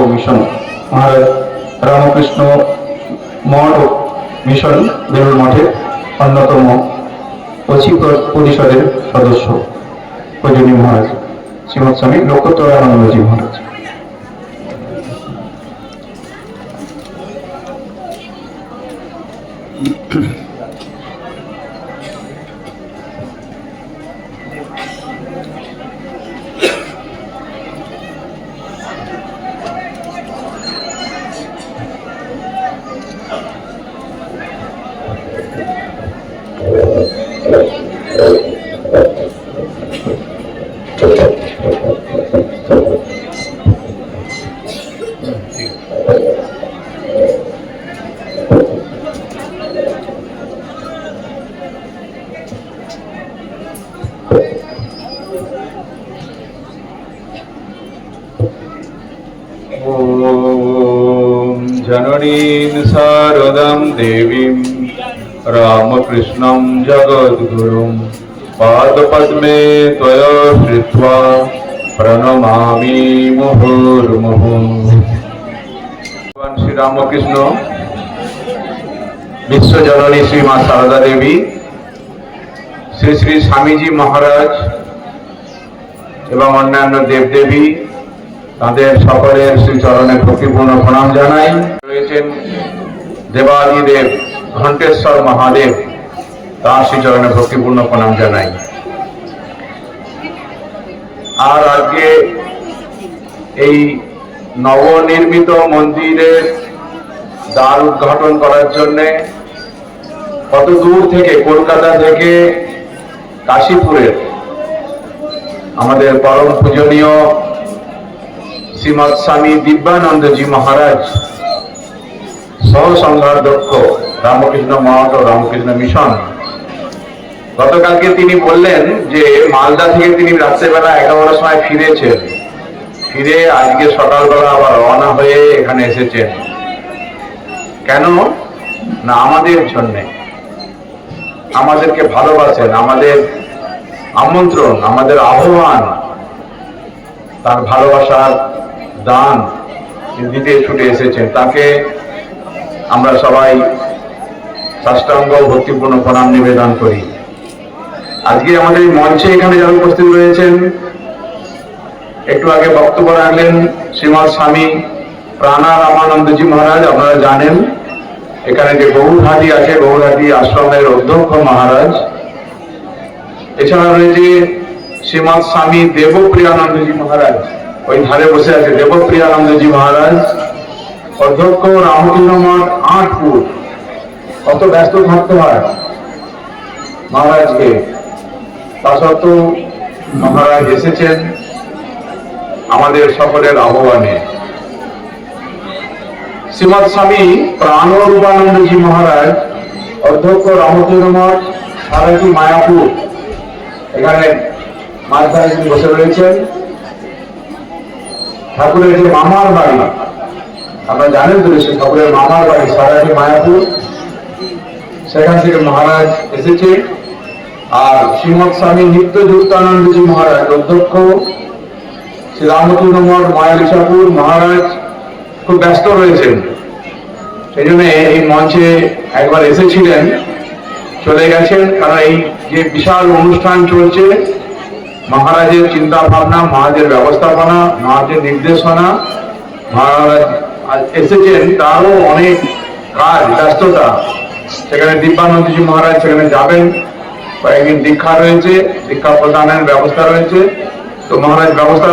ও mission. মহারাজ রামকৃষ্ণ মঠ ও mission Belur মঠের অন্যতম অচি পরিষদের সদস্য পূজনীয় মহারাজ। শ্রীমৎ স্বামী লোকোত্তরানন্দজি মহারাজ। पादपद्मे त्वया श्रित्वा प्रणमामि मुहुर्मुहुः ভগবান শ্রী রামকৃষ্ণ বিশ্বজননী শ্রী মা সারদা দেবী শ্রী শ্রী স্বামীজি মহারাজ এবং অন্যান্য দেবদেবী তাদের সকলের শ্রীচরণে ভক্তিপূর্ণ প্রণাম জানাই রয়েছেন দেবাদিদেব ঘণ্টেশ্বর মহাদেব তার শ্রীচরণে ভক্তিপূর্ণ প্রণাম জানাই আর আজকে এই নবনির্মিত মন্দিরের দ্বার উদ্ঘাটন করার জন্যে কত দূর থেকে কলকাতা থেকে কাশীপুরের আমাদের পরম পূজনীয় শ্রীমৎ স্বামী দিব্যানন্দজি মহারাজ সহ সংঘাধ্যক্ষ রামকৃষ্ণ ও রামকৃষ্ণ মিশন গতকালকে তিনি বললেন যে মালদা থেকে তিনি রাত্রেবেলা এগারোটার সময় ফিরেছেন। ফিরে আজকে সকালবেলা আবার রওনা হয়ে এখানে এসেছেন। কেন? না, আমাদের জন্যে। আমাদেরকে ভালোবাসেন, আমাদের আমন্ত্রণ, আমাদের আহ্বান, তার ভালোবাসার দান দিতে ছুটে এসেছেন। তাকে আমরা সবাই সাষ্টাঙ্গ, ভক্তিপূর্ণ প্রণাম নিবেদন করি। আজকে আমাদের মঞ্চে এখানে যারা উপস্থিত রয়েছেন, একটু আগে বক্তব্য রাখলেন শ্রীমৎ স্বামী প্রাণা রামানন্দজি মহারাজ, আপনারা জানেন, এখানে যে গৌরহাটি আছে, গৌরহাটি আশ্রমের অধ্যক্ষ মহারাজ। এছাড়া রয়েছে শ্রীমৎ স্বামী দেবপ্রিয়ানন্দজি মহারাজ, ওই ধারে বসে আছে দেবপ্রিয়ানন্দজি মহারাজ। অধ্যক্ষ রামকৃষ্ণ মঠ আটপুর, কত ব্যস্ত থাকতে হয় মহারাজকে। তা সত্ত্বেও মহারাজ এসেছেন আমাদের সকলের আহ্বানে। শ্রীমৎ স্বামী প্রাণরূপানন্দজি মহারাজ, অধ্যক্ষ রামকৃষ্ণ মঠ সারাটি মায়াপুর, এখানে মাঝখানে তিনি বসে রয়েছেন, ঠাকুরের যে মামার বাড়ি আপনারা জানেন তো সে ঠাকুরের মামার বাড়ি সারাটি মায়াপুর, সেখান থেকে মহারাজ এসেছে আর শ্রীমৎ স্বামী নিত্য যুক্তানন্দজি মহারাজ অধ্যক্ষ শ্রী রামকৃষ্ণ মঠ মায়ালিশাপুর মহারাজ খুব ব্যস্ত রয়েছেন। সেই জন্য এই মঞ্চে একবার এসেছিলেন, চলে গেছেন। কারণ এই যে বিশাল অনুষ্ঠান চলছে, মহারাজের চিন্তা ভাবনা মহারাজের ব্যবস্থাপনা, মহারাজের নির্দেশনা, মহারাজ এসেছেন, তারও অনেক কাজ, ব্যস্ততা। সেখানে দিব্যানন্দজি মহারাজ সেখানে যাবেন। কয়েকদিন দীক্ষা রয়েছে, দীক্ষা প্রদানের ব্যবস্থা রয়েছে। তো মহারাজ, ব্যবস্থা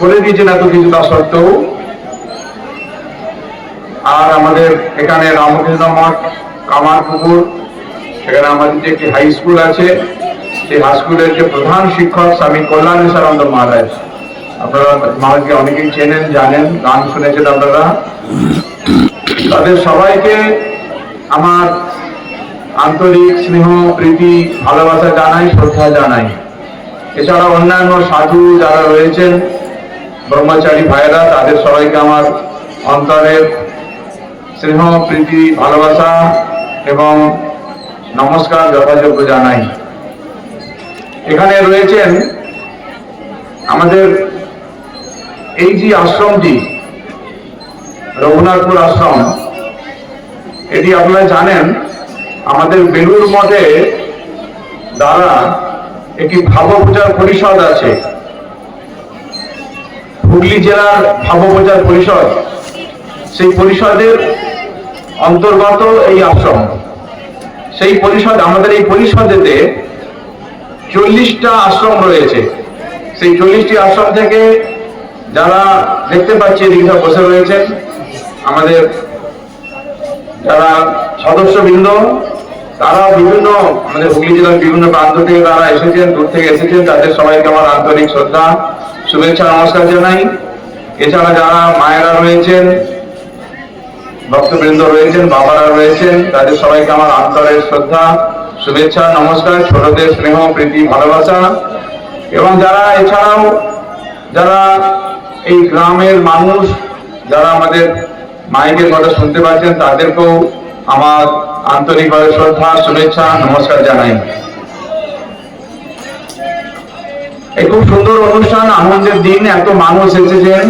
করে দিয়েছেন এত কিছু তা সত্ত্বেও। আর আমাদের এখানে রামকৃষ্ণ মঠ কামারপুকুর সেখানে আমাদের যে একটি হাই স্কুল আছে, সেই হাই স্কুলের যে প্রধান শিক্ষক স্বামী কল্যাণেশ্বরানন্দ মহারাজ। আপনারা মহারাজকে অনেকেই চেনেন, জানেন, গান শুনেছেন আপনারা। তাদের সবাইকে আমার আন্তরিক স্নেহ, প্রীতি, ভালোবাসা জানাই, শ্রদ্ধা জানাই। এছাড়া অন্যান্য সাধু যারা রয়েছেন, ব্রহ্মচারী ভাইরা তাদের সবাইকে আমার অন্তরের স্নেহ, প্রীতি, ভালোবাসা এবং নমস্কার যথাযোগ্য জানাই। এখানে রয়েছেন আমাদের এই যে আশ্রমটি, রঘুনাথপুর আশ্রম, এটি আপনারা জানেন আমাদের বেলুর মঠে দ্বারা একটি ভাবপ্রচার পরিষদ আছে। হুগলি জেলার ভাবপ্রচার পরিষদ। সেই পরিষদের অন্তর্গত এই আশ্রম। সেই পরিষদ, আমাদের এই পরিষদেতে চল্লিশটা আশ্রম রয়েছে। সেই চল্লিশটি আশ্রম থেকে যারা দেখতে পাচ্ছি এদিকে বসে রয়েছেন, আমাদের যারা সদস্যবৃন্দ তারা বিভিন্ন, আমাদের হুগলি জেলার বিভিন্ন প্রান্ত থেকে তারা এসেছেন, দূর থেকে এসেছেন। তাদের সবাইকে আমার আন্তরিক শ্রদ্ধা, শুভেচ্ছা, নমস্কার জানাই। এছাড়া যারা মায়েরা রয়েছেন, ভক্তবৃন্দ রয়েছেন, বাবারা রয়েছেন, তাদের সবাইকে আমার আন্তরের শ্রদ্ধা, শুভেচ্ছা, নমস্কার, ছোটদের স্নেহ, প্রীতি, ভালোবাসা। এবং যারা এছাড়াও, যারা এই গ্রামের মানুষ, যারা আমাদের মাইকের কথা শুনতে পাচ্ছেন, তাদেরকেও আমার আন্তরিকভাবে শ্রদ্ধা, শুভেচ্ছা, নমস্কার জানাই। এই খুব সুন্দর অনুষ্ঠান, আনন্দের দিন, এত মানুষ এসেছেন।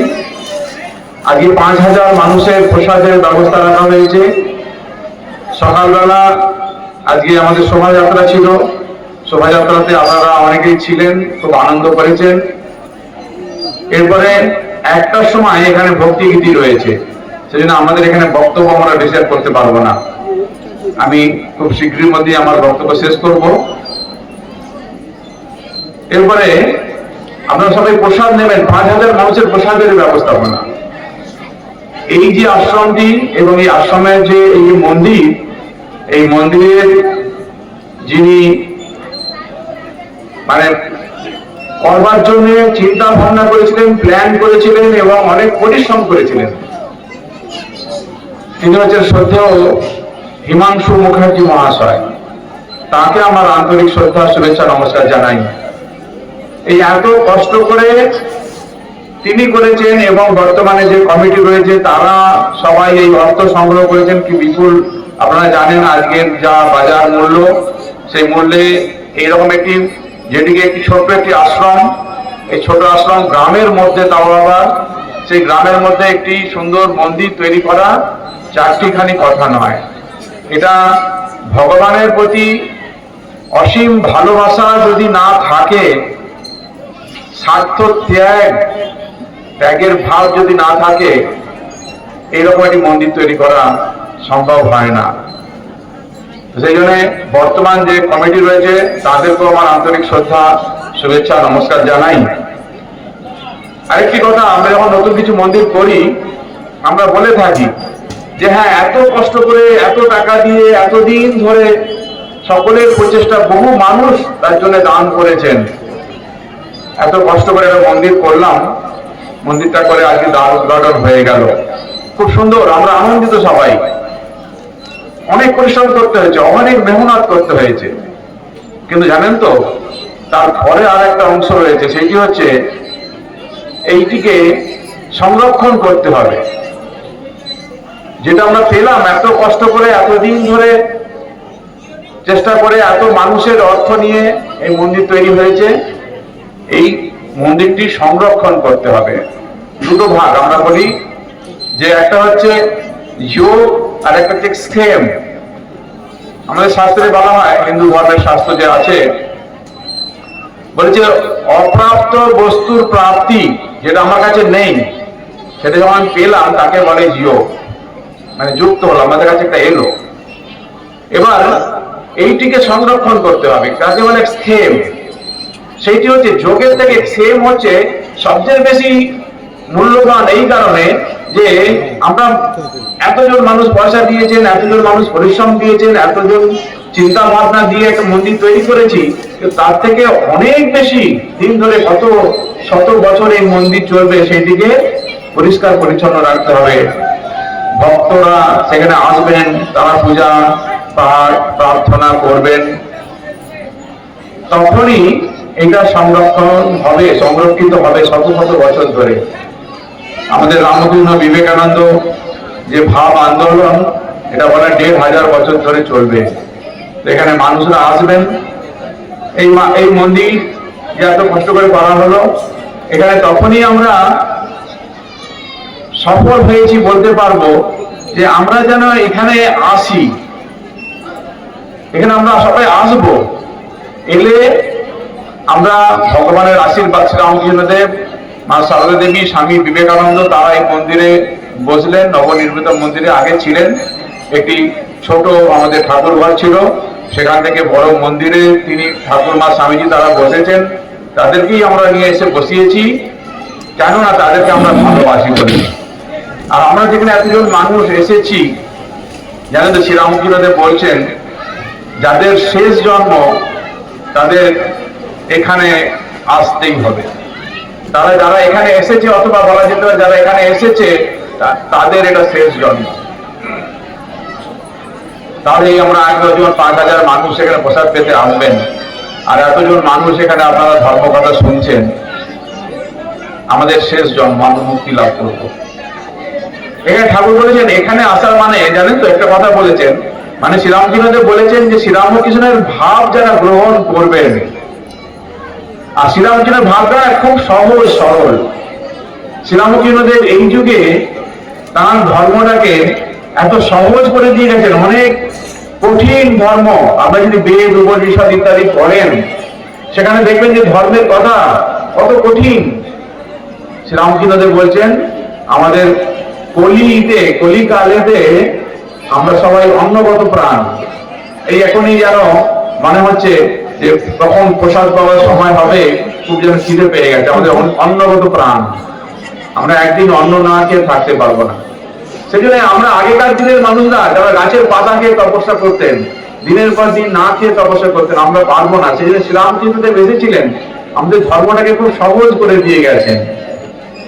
আজকে পাঁচ হাজার মানুষের প্রসাদের ব্যবস্থা রাখা হয়েছে। সকালবেলা আজকে আমাদের শোভাযাত্রা ছিল। শোভাযাত্রাতে আপনারা অনেকেই ছিলেন, খুব আনন্দ করেছেন। এরপরে একটার সময় এখানে ভক্তিগীতি রয়েছে। সেজন্য আমাদের এখানে বক্তব্য আমরা ডিসাইড করতে পারব না। আমি খুব শীঘ্রই মধ্যে আমার বক্তব্য শেষ করব। এরপরে আপনারা সবাই প্রসাদ নেবেন, পাঁচ হাজার মানুষের প্রসাদের ব্যবস্থাপনা। এই যে আশ্রমটি এবং এই আশ্রমের যে এই মন্দির, এই মন্দিরের যিনি মানে করবার জন্য চিন্তা ভাবনা করেছিলেন প্ল্যান করেছিলেন এবং অনেক পরিশ্রম করেছিলেন। তিনি হচ্ছেন শ্রদ্ধেয় হিমাংশু মুখার্জি মহাশয়। তাকে আমার আন্তরিক শ্রদ্ধা, শুভেচ্ছা, নমস্কার জানাই। এই এত কষ্ট করে তিনি করেছেন এবং বর্তমানে যে কমিটি রয়েছে, তারা সবাই এই অর্থ সংগ্রহ করেছেন কি বিপুল। আপনারা জানেন আজকের যা বাজার মূল্য, সেই মূল্যে এইরকম একটি যেটিকে একটি ছোট্ট একটি আশ্রম, এই ছোট আশ্রম গ্রামের মধ্যে তাও আবার, সেই গ্রামের মধ্যে একটি সুন্দর মন্দির তৈরি করা চারটিখানি কথা নয়। এটা ভগবানের প্রতি অসীম ভালোবাসা যদি না থাকে স্বার্থ ত্যাগ, ত্যাগের ভাব যদি না থাকে, এইরকম একটি মন্দির তৈরি করা সম্ভব হয় না। সেই জন্য বর্তমান যে কমিটি রয়েছে, তাদেরকেও আমার আন্তরিক শ্রদ্ধা, শুভেচ্ছা, নমস্কার জানাই। আরেকটি কথা, আমরা যখন নতুন কিছু মন্দির করি, আমরা বলে থাকি যে হ্যাঁ এত কষ্ট করে, এত টাকা দিয়ে, এতদিন ধরে সকলের প্রচেষ্টা, বহু মানুষ তার জন্য দান করেছেন। এত কষ্ট করে একটা মন্দির করলাম। মন্দিরটা করে আজকে দ্বার উদ্ঘাটন হয়ে গেল। খুব সুন্দর, আমরা আনন্দিত সবাই। অনেক পরিশ্রম করতে হয়েছে, অনেক মেহনত করতে হয়েছে। কিন্তু জানেন তো তারপরে আর একটা অংশ রয়েছে, সেটি হচ্ছে, এইটিকে সংরক্ষণ করতে হবে। যেটা আমরা পেলাম, এত কষ্ট করে, এতদিন ধরে চেষ্টা করে, এত মানুষের অর্থ নিয়ে এই মন্দির তৈরি হয়েছে, এই মন্দিরটি সংরক্ষণ করতে হবে। দুটো ভাগ আমরা বলি, যে একটা হচ্ছে যোগ, আর একটা হচ্ছে স্কেম। আমাদের শাস্ত্রে বলা হয়, হিন্দু ধর্মের শাস্ত্র যে আছে, বলেছে, অপ্রাপ্ত বস্তুর প্রাপ্তি যেটা আমার কাছে নেই, সেটা যখন পেলাম, তাকে বলে জিও মানে যুক্ত হলো, আমাদের কাছে একটা এলো। এবার এইটিকে সংরক্ষণ করতে হবে, কাকে বলে স্কেম সেইটি হচ্ছে যোগের থেকে সেম হচ্ছে সবচেয়ে বেশি মূল্যবান এই কারণে যে আমরা এতজন মানুষ পয়সা দিয়েছেন, এতজন মানুষ পরিশ্রম দিয়েছেন, এতজন চিন্তা ভাবনা দিয়ে একটা মন্দির তৈরি করেছি তার থেকে অনেক বেশি দিন ধরে কত শত বছর এই মন্দির চলবে, সেইটিকে পরিষ্কার পরিচ্ছন্ন রাখতে হবে। ভক্তরা সেখানে আসবেন, তারা পূজা, পাঠ, প্রার্থনা করবেন। তখনই এটা সংরক্ষণ হবে, সংরক্ষিত হবে শত শত বছর ধরে। আমাদের রামকৃষ্ণ বিবেকানন্দ যে ভাব আন্দোলন, এটা বলে দেড় হাজার বছর ধরে চলবে। এখানে মানুষরা আসবেন। এই এই মন্দির যে এত কষ্ট করে করা হলো, এখানে তখনই আমরা সফল হয়েছি বলতে পারব যে আমরা যেন এখানে আসি। এখানে আমরা সবাই আসব। এলে আমরা ভগবানের আশীর্বাদ শ্রীরামকৃষ্ণদেব মা সারদা দেবী, স্বামী বিবেকানন্দ, তারা এই মন্দিরে বসলেন, নবনির্মিত মন্দিরে আগে ছিলেন। একটি ছোট আমাদের ঠাকুর ঘর ছিল। সেখান থেকে বড় মন্দিরে তিনি ঠাকুর মা স্বামীজি তারা বসেছেন। তাদেরকেই আমরা নিয়ে এসে বসিয়েছি। কেননা তাদেরকে আমরা ভালোবাসি বলে। আর আমরা যেখানে এতজন মানুষ এসেছি, জানেন তো শ্রীরামকৃষ্ণদেব বলছেন, যাদের শেষ জন্ম তাদের এখানে আসতেই হবে। তারা যারা এখানে এসেছে, অথবা বলা যেতে পারে যারা এখানে এসেছে তাদের এটা শেষ জন্ম। তাহলে আমরা আট দশজন পাঁচ হাজার মানুষ এখানে প্রসাদ পেতে আসবেন। আর এতজন মানুষ এখানে আপনারা ধর্মকথা শুনছেন, আমাদের শেষ জন্ম মুক্তি লাভ করব। এখানে ঠাকুর বলেছেন, এখানে আসার মানে জানেন তো, একটা কথা বলেছেন। মানে শ্রীরামকৃষ্ণদেব বলেছেন যে শ্রীরামকৃষ্ণের ভাব যারা গ্রহণ করবেন, আর শ্রীরামকৃষ্ণের ভাবটা খুব সহজ, সরল। শ্রীরামকৃষ্ণদেব এই যুগে তার ধর্মটাকে এত সহজ করে দিয়ে গেছেন, অনেক কঠিন ধর্ম। আমরা যদি বেদ, উপনিষদ ইত্যাদি পড়েন, সেখানে দেখবেন যে ধর্মের কথা কত কঠিন। শ্রীরামকৃষ্ণদেব বলছেন, আমাদের কলিতে কলিকালেতে আমরা সবাই অন্নগত প্রাণ। এই এখনই যেন মনে হচ্ছে যে কখন প্রসাদ পাওয়ার সময় হবে, খুব যেন খিদে পেয়ে গেছে, আমাদের অন- অন্নগত প্রাণ। আমরা একদিন অন্ন না খেয়ে থাকতে পারব না। সেই জন্য আমরা আগেকার দিনের মানুষরা যারা গাছের পাতা খেয়ে তপস্যা করতেন, দিনের পর দিন না খেয়ে তপস্যা করতেন, আমরা পারব না। সেই জন্য শ্রীরামকৃষ্ণদেব এসেছিলেন আমাদের ধর্মটাকে খুব সহজ করে দিয়ে গেছেন।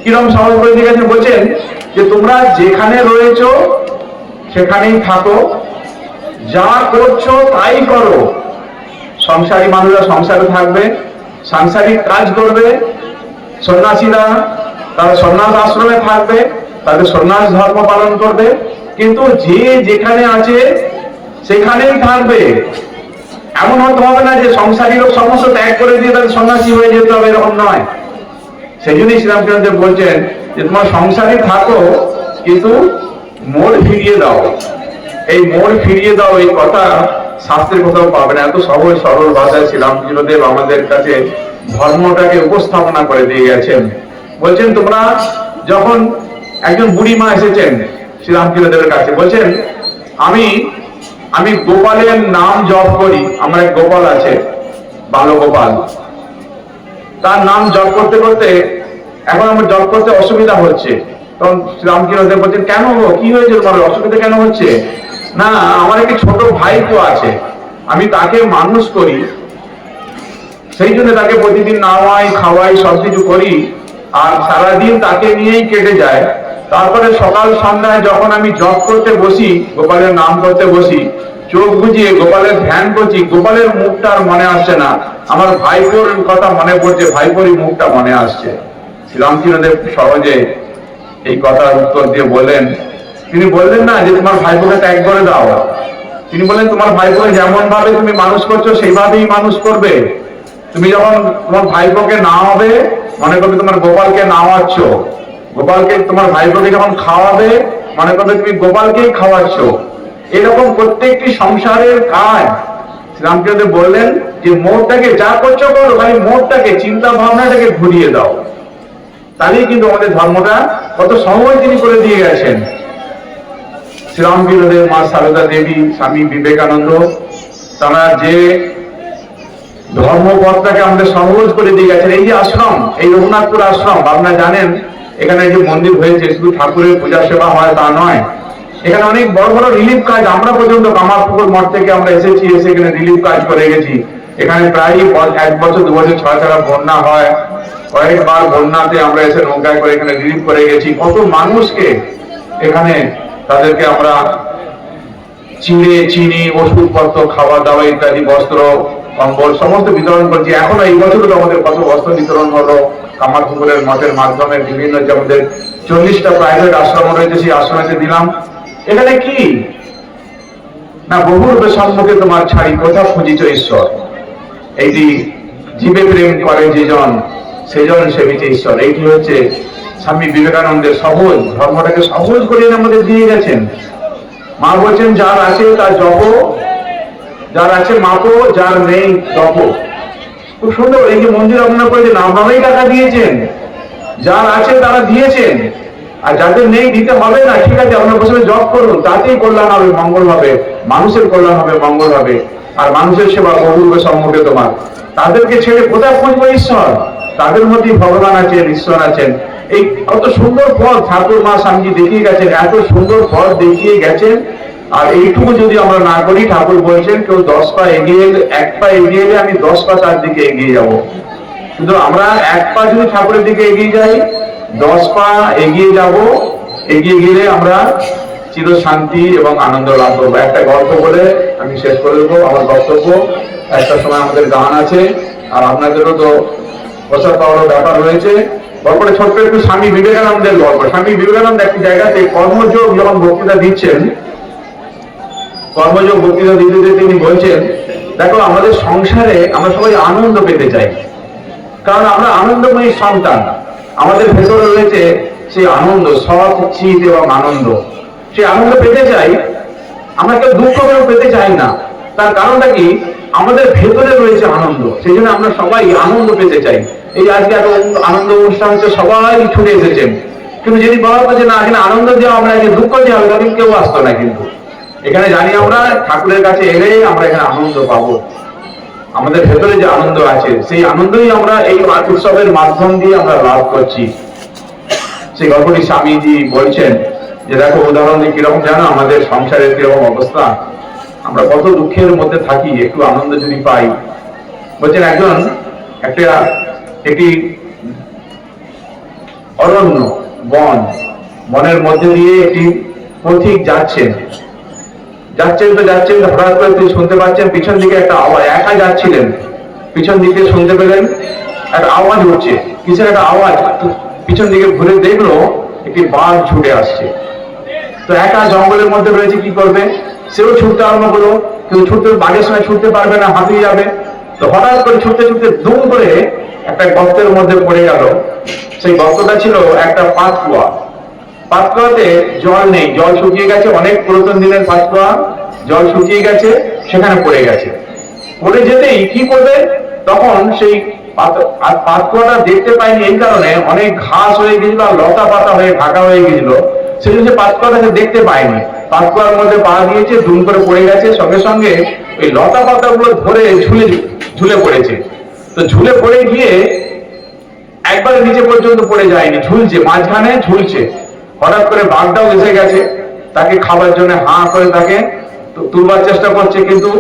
কিরম সহজ করে দিয়ে গেছেন বলছেন? যে তোমরা যেখানে রয়েছো, সেখানেই থাকো। যা করছ, তাই করো। সংসারী মানুষরা সংসারে থাকবে, সাংসারিক কাজ করবে। সন্ন্যাসীরা, তারা সন্ন্যাস আশ্রমে থাকবে, তাদের সন্ন্যাস ধর্ম পালন করবে। কিন্তু যে যেখানে আছে, সেখানেই থাকবে। এমন হতে হবে না যে সংসারী লোক সমস্ত ত্যাগ করে দিয়ে তাদের সন্ন্যাসী হয়ে যেতে হবে, এরকম নয়। সেই জন্যই শ্রীরামচন্দ্র বলছেন যে তোমার সংসারে থাকো, কিন্তু মোড় ফিরিয়ে দাও। এই মোড় ফিরিয়ে দাও, এই কথা শাস্ত্রের কোথাও পাবে না। এত সহজ, সরল ভাষায় শ্রীরামকৃষ্ণদেব আমাদের কাছে ধর্মটাকে উপস্থাপনা করে দিয়ে গেছেন। বলছেন, তোমরা যখন একজন বুড়ি মা এসেছেন শ্রীরামকৃষ্ণদেবের কাছে, বলছেন, আমি আমি গোপালের নাম জপ করি। আমার এক গোপাল আছে, বালগোপাল। তার নাম জপ করতে করতে এখন আমার জপ করতে অসুবিধা হচ্ছে। তখন রামকৃষ্ণদেব বলছেন, কেন কি হয়েছে তোমার? অসুবিধা কেন হচ্ছে? না, আমার একটি ছোট ভাইপো আছে। আমি তাকে মানুষ করি। সেই জন্য তাকে প্রতিদিন নাওয়াই খাওয়াই সবকিছু করি। আর সারাদিন তাকে নিয়েই কেটে যায়। তারপরে সকাল সন্ধ্যায় যখন আমি জব করতে বসি, গোপালের নাম করতে বসি, চোখ বুঝিয়ে গোপালের ধ্যান করছি, গোপালের মুখটা আর মনে আসছে না। আমার ভাইপোর কথা মনে পড়ছে, ভাইপোরই মুখটা মনে আসছে। শ্রীরামকৃষ্ণদেব সহজে এই কথার উত্তর দিয়ে বললেন, তিনি বললেন না যে তোমার ভাইপোকে ত্যাগ করে দাও। তিনি বললেন, তোমার ভাইপোকে যেমন ভাবে তুমি মানুষ করছ, সেইভাবেই মানুষ করবে। তুমি যখন তোমার ভাইপোকে না হবে মনে করবে তোমার গোপালকে নাওয়াচ্ছ গোপালকে, তোমার ভাইপোকে যখন খাওয়াবে, মনে করবে তুমি গোপালকেই খাওয়াচ্ছ। এরকম প্রত্যেকটি সংসারের কাজ। শ্রীরামকৃষ্ণদেব বললেন যে মোড়টাকে যা করছ করো, খালি মোড়টাকে চিন্তা ভাবনাটাকে ঘুরিয়ে দাও। তাহলেই কিন্তু আমাদের ধর্মটা কত সহজ তিনি করে দিয়ে গেছেন। শ্রীরামকৃষ্ণদেব, মা সারদা দেবী, স্বামী বিবেকানন্দ, তারা যে ধর্মপথটাকে আমাদের সহজ করে দিয়ে গেছেন, এই যে আশ্রম, এই রঘুনাথপুর আশ্রম, আপনারা জানেন, এখানে যে মন্দির হয়েছে, শুধু ঠাকুরের পূজা সেবা হয় তা নয়। এখানে অনেক বড় বড় রিলিফ কাজ আমরা পর্যন্ত কামারপুকুর মঠ থেকে আমরা এসেছি, এসে এখানে রিলিফ কাজ করে গেছি। এখানে প্রায় এক বছর, দু বছর ছয় ছাড়া বন্যা হয়। কয়েকবার বন্যাতে আমরা এসে নৌকায় করে এখানে রিলিফ করে গেছি। কত মানুষকে এখানে তাদেরকে আমরা চিড়ে, চিনি, ওষুধপত্র খাওয়া দাওয়া ইত্যাদি, বস্ত্র, কম্বল সমস্ত বিতরণ করছি। এখন এই বছর আমাদের কত বস্ত্র বিতরণ হলো, কামারপুকুরের মঠের মাধ্যমে বিভিন্ন যে আমাদের চল্লিশটা প্রাইভেট আশ্রম রয়েছে, সেই আশ্রমেতে দিলাম। এখানে কি? না বহুর সম্মুখে তোমার ছাড়ি কোথা খুঁজিছ ঈশ্বর? এইটি জীবে প্রেম করে যেজন সেজন সেবিছে ঈশ্বর এইটি হচ্ছে স্বামী বিবেকানন্দের সহজ, ধর্মটাকে সহজ করে আমাদের দিয়ে গেছেন। মা বলছেন, যার আছে তার জপ, যার আছে মাপো, যার নেই জপ খুব সুন্দর, এই যে মন্দির আপনারা করেছেন আপনারাই টাকা দিয়েছেন। যার আছে তারা দিয়েছেন। আর যাদের নেই, দিতে হবে না, ঠিক আছে, আপনার বসে জব করুন, তাতেই কল্যাণ হবে, মঙ্গল হবে, মানুষের কল্যাণ হবে, মঙ্গল হবে। আর মানুষের সেবা বহুরূপে সম্মুখে তোমার। তাদেরকে ছেড়ে কোথায় খুঁজবো ঈশ্বর? তাদের মধ্যেই ভগবান আছেন, ঈশ্বর আছেন। এই কত সুন্দর পথ ঠাকুর মা স্বামীজি দেখিয়ে গেছেন, এত সুন্দর পথ দেখিয়ে গেছেন। আর এইটুকু যদি আমরা না করি, ঠাকুর বলছেন, কেউ দশ পা এগিয়ে এলে, এক পা এগিয়ে এলে আমি দশ পা তার দিকে এগিয়ে যাব। কিন্তু আমরা এক পা যদি ঠাকুরের দিকে এগিয়ে যাই, দশ পা এগিয়ে যাব, এগিয়ে গেলে আমরা চির শান্তি এবং আনন্দ লাভ করব। একটা গল্প বলে আমি শেষ করে দেবো, আমার বক্তব্য। একটা সময় আমাদের গান আছে, আর আপনাদেরও তো প্রচার পাওয়ার ব্যাপার রয়েছে। গল্পটা ছোট্ট একটু স্বামী বিবেকানন্দের গল্প। স্বামী বিবেকানন্দ একটি জায়গাতে কর্মযোগ যখন বক্তৃতা দিচ্ছেন, কর্মযোগ বক্তৃতা দিতে দিতে তিনি বলছেন, দেখো, আমাদের সংসারে আমরা সবাই আনন্দ পেতে চাই। কারণ আমরা আনন্দময়ী সন্তান। আমাদের ভেতরে রয়েছে সেই আনন্দ, সৎ, চিত এবং আনন্দ। সেই আনন্দ পেতে চাই, আমরা কেউ দুঃখ কেউ পেতে চাই না। তার কারণটা কি? আমাদের ভেতরে রয়েছে আনন্দ। সেই জন্য আমরা সবাই আনন্দ পেতে চাই। এই আজকে এত আনন্দ অনুষ্ঠান হচ্ছে, সবাই ছুটে এসেছেন। কিন্তু যদি বলা হতো যে না, এখানে আনন্দ দেওয়া আমরা আজকে দুঃখ দেওয়া হবে তখন কেউ আসতো না কিন্তু। এখানে জানি আমরা, ঠাকুরের কাছে এলে আমরা এখানে আনন্দ পাবো। আমাদের ভেতরে যে আনন্দ আছে, সেই আনন্দই আমরা এই উৎসবের মাধ্যম দিয়ে আমরা লাভ করছি। সেই গল্পটি স্বামীজি বলছেন যে, দেখো, উদাহরণ দিয়ে কীরকম জানো? আমাদের সংসারের কীরকম অবস্থা? আমরা কত দুঃখের মধ্যে থাকি, একটু আনন্দ যদি পাই। বলছেন, একজন, একটা একটি অরণ্য, বন। বনের মধ্যে দিয়ে একটি পথিক যাচ্ছেন যাচ্ছেন তো যাচ্ছেন, হঠাৎ করে তিনি শুনতে পাচ্ছেন, পিছন দিকে একটা আওয়াজ, একা যাচ্ছিলেন। পিছন দিকে শুনতে পেলেন, একটা আওয়াজ হচ্ছে কিসের একটা আওয়াজ? পিছন দিকে ঘুরে দেখল, একটি বাঘ ছুটে আসছে। তো একা জঙ্গলের মধ্যে রয়েছে, কি করবে? সেও ছুটতে আরম্ভ করল। কিন্তু ছুটতে, বাঘের সময় ছুটতে পারবে না, হাঁপিয়ে যাবে। তো হঠাৎ করে ছুটতে ছুটতে দুম করে একটা গর্তের মধ্যে পড়ে গেল। সেই গর্তটা ছিল একটা পাতকুয়া পাতকুয়াতে জল নেই, জল শুকিয়ে গেছে, অনেক পুরাতন দিনের পাতকুয়া জল শুকিয়ে গেছে, সেখানে পড়ে গেছে। পড়ে যেতেই কি করবে? তখন সেই আর পাতকুয়াটা দেখতে পায়নি এই কারণে অনেক ঘাস হয়ে গেছিল আর লতা পাতা হয়ে ঢাকা হয়ে গেছিল। সেই জন্য সে পাতকুয়াটা সে দেখতে পায়নি। পাতকুয়ার মধ্যে পা দিয়েছে, দুম করে পড়ে গেছে। সঙ্গে সঙ্গে ওই লতা পাতাগুলো ধরে ঝুলে ঝুলে পড়েছে। তো ঝুলে পড়ে গিয়ে একবারে নিচে পর্যন্ত পড়ে যায়নি, ঝুলছে, মাঝখানে ঝুলছে। হঠাৎ করে বাঘটাও এসে গেছে, তাকে খাবার জন্য হাঁ করে তাকে তুলবার চেষ্টা করছে, কিন্তু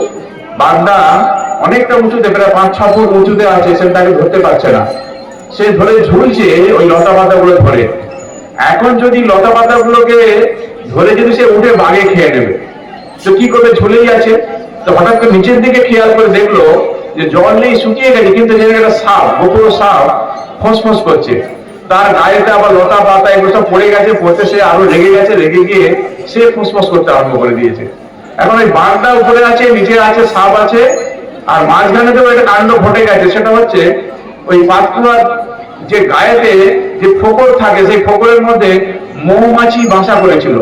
বাঘটা অনেকটা উঁচুতে, প্রায় পাঁচ, ছ ফুট উঁচুতে আছে, সে তাকে ধরতে পারছে না। সে ধরে ঝুলছে ওই লতা পাতাগুলো ধরে। এখন যদি লতা পাতাগুলোকে ধরে যদি সে উঠে বাঘে খেয়ে নেবে, তো কি করবে? ঝুলেই আছে। তো হঠাৎ করে নিচের দিকে খেয়াল করে দেখল যে জল নেই শুকিয়ে গেছে, কিন্তু যে একটা সাপ গোপুর সাপ ফোঁস করছে। তার গায়েতে আবার লতা পাতা এগুলো সব পড়ে গেছে, পড়তে সে আরও রেগে গেছে, রেগে গিয়ে সে ফুসফুস করতে আরম্ভ করে দিয়েছে। এখন ওই বাঘটা উপরে আছে, নিচে আছে, সাপ আছে, আর মাঝখানে তো একটা কাণ্ড ঘটে গেছে, সেটা হচ্ছে ওই পাতকুয়ার যে গায়েতে যে ফোকর থাকে, সেই ফোকরের মধ্যে মৌমাছি বাসা করেছিল।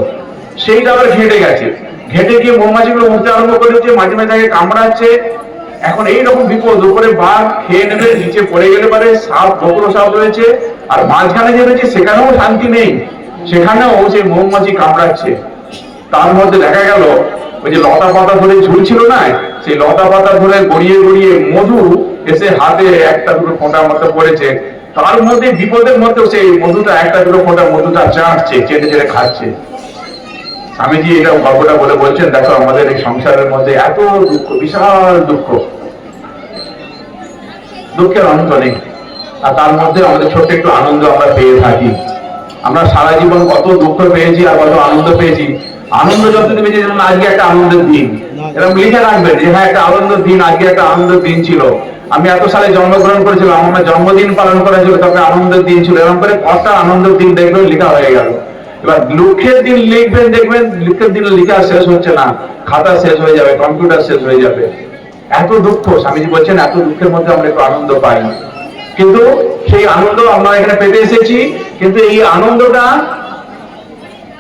সেইটা আবার ঘেটে গেছে। ঘেটে গিয়ে মৌমাছিগুলো উঠতে আরম্ভ করেছে, মাঝে মাঝে তাকে কামড়াচ্ছে এখন এই রকম বিপদ, উপরে বাঘ খেয়ে নেবে, নিচে পড়ে গেলে পারে, সাপ, বকর সাপ রয়েছে, আর মাঝখানে যে রয়েছে, সেখানেও শান্তি নেই। সেখানেও সেই মৌমাছি কামড়াচ্ছে, তার মধ্যে দেখা গেল, ওই যে লতা পাতা ধরে ঝুলছিল না, সেই লতা পাতা ধরে গড়িয়ে গড়িয়ে মধু এসে হাতে একটা দুটো ফোঁটার মতো পড়েছে। তার মধ্যে বিপদের মধ্যেও সেই মধুটা, একটা দুটো ফোঁটা মধুটা চাটছে, চেটে চেটে খাচ্ছে। স্বামীজি এটা গল্পটা বলে বলছেন, দেখো আমাদের এই সংসারের মধ্যে এত দুঃখ, বিশাল দুঃখ। দুঃখের অন্ত নেই। আর তার মধ্যে আমাদের ছোট্ট একটু আনন্দ আমরা পেয়ে থাকি। আমরা সারা জীবন কত দুঃখ পেয়েছি আর কত আনন্দ পেয়েছি। আনন্দ যত পেয়েছি যেমন আজকে একটা আনন্দের দিন। এরকম লিখে রাখবেন যে হ্যাঁ একটা আনন্দের দিন, আজকে একটা আনন্দের দিন ছিল। আমি এত সালে জন্মগ্রহণ করেছিলাম, আমার জন্মদিন পালন করা ছিল তবে আনন্দের দিন ছিল। এরকম করে কটা আনন্দের দিন দেখবেন লেখা হয়ে গেল। এবার দুঃখের দিন লিখবেন, দেখবেন দুঃখের দিন লেখা শেষ হচ্ছে না, খাতা শেষ হয়ে যাবে, কম্পিউটার শেষ হয়ে যাবে। এত দুঃখ, স্বামীজি বলছেন, এত দুঃখের মধ্যে আমরা একটু আনন্দ পাই কিন্তু সেই আনন্দ আমরা এখানে পেতে এসেছি, কিন্তু এই আনন্দটা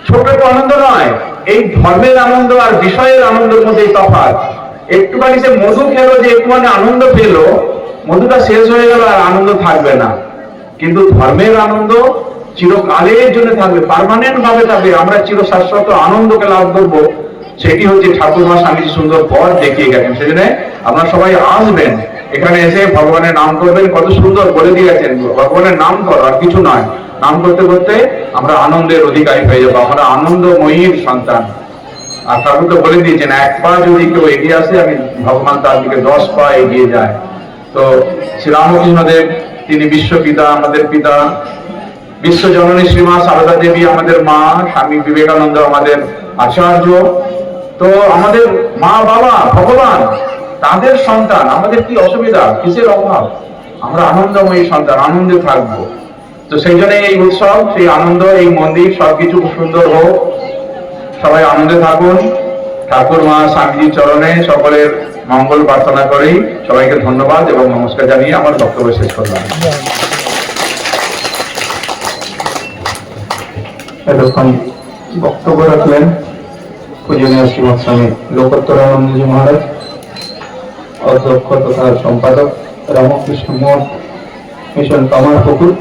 ছোট একটু আনন্দ নয়, এই ধর্মের আনন্দ আর বিষয়ের আনন্দের মধ্যে তফাৎ। একটুখানি সে মধু খেলো যে একটুখানি আনন্দ পেল, মধুটা শেষ হয়ে গেল আর আনন্দ থাকবে না। কিন্তু ধর্মের আনন্দ চিরকালের জন্য থাকবে পার্মানেন্ট ভাবে থাকবে। আমরা চির শাশ্বত আনন্দকে লাভ করব। সেটি হচ্ছে ঠাকুরমা স্বামীজি সুন্দর পথ দেখিয়ে গেছেন। সেজন্য আপনারা সবাই আসবেন। এখানে এসে ভগবানের নাম করবেন। কত সুন্দর বলে দিয়েছেন। ভগবানের নাম করো, আর কিছু নয়। নাম করতে করতে আমরা আনন্দের অধিকারী হয়ে যাব। আমরা আনন্দময়ীর সন্তান। আর ঠাকুর তো বলে দিয়েছেন, এক পা যদি কেউ এগিয়ে আসে, আমি ভগবান তার দিকে দশ পা এগিয়ে যায় তো শ্রীরামকৃষ্ণদেব, তিনি বিশ্বপিতা, আমাদের পিতা বিশ্বজননী শ্রীমা সারদা দেবী আমাদের মা, স্বামী বিবেকানন্দ আমাদের আচার্য। তো আমাদের মা, বাবা, ভগবান, তাদের সন্তান, আমাদের কি অসুবিধা? কিসের অভাব? আমরা আনন্দময়ী সন্তান, আনন্দে থাকব। তো সেই জন্য এই উৎসব, সেই আনন্দ, এই মন্দির সবকিছু খুব সুন্দর হোক। সবাই আনন্দে থাকুন। ঠাকুর, মা, স্বামীজির চরণে সকলের মঙ্গল প্রার্থনা করেই সবাইকে ধন্যবাদ এবং নমস্কার জানিয়ে আমার বক্তব্য শেষ করলাম। এতক্ষণ বক্তব্য রাখলেন পূজনীয় শ্রীমৎ স্বামী লোকোত্তরানন্দজি মহারাজ, অধ্যক্ষ তথা সম্পাদক রামকৃষ্ণ মঠ মিশন কামার পুকুর